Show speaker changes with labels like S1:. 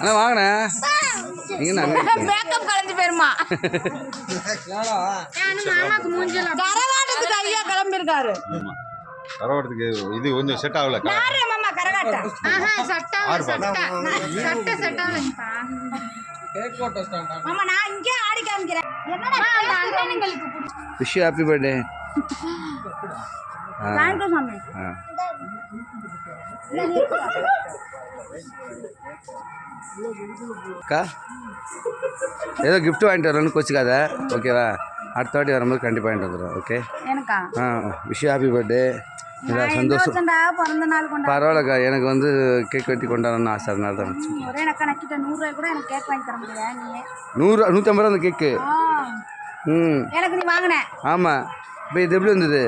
S1: அண்ணா வாங்கண்ணே. நாங்கள்
S2: மேக்கப் கலந்து போயிருமா? கரகாட்டத்துக்கு ஐயா கிளம்பியிருக்காரு.
S3: கரவாட்டத்துக்கு இது கொஞ்சம் செட் ஆகல.
S2: யாரு மாமா கரகாட்டம்? மாமா நான் இங்கே ஆடி காமிக்கிறேன். என்னடா அண்ணனுங்களுக்கு
S1: விஷ் ஹாப்பி பர்த்டே
S2: சாமி.
S1: ஆ. அக்கா ஏதோ gift வாங்கிட்டு வரணும்னு கோச்சிக்காத. ஓகேவா அடுத்த வாட்டி வரும்போது கண்டிப்பாக வாங்கிட்டு வந்துடுறோம் ஓகே
S2: எனக்கா?
S1: ஆ விஷ் ஹாப்பி பர்த்டே சந்தோஷம். பரவாயில்லக்கா எனக்கு வந்து கேக் வெட்டி கொண்டாடணும்னு ஆசை அதனால தான் நூறு நூற்றம்பது ரூபா அந்த கேக்கு ம்.
S2: எனக்கு நீ வாங்கின.
S1: ஆமாம் இப்போ இது எப்படி வந்தது?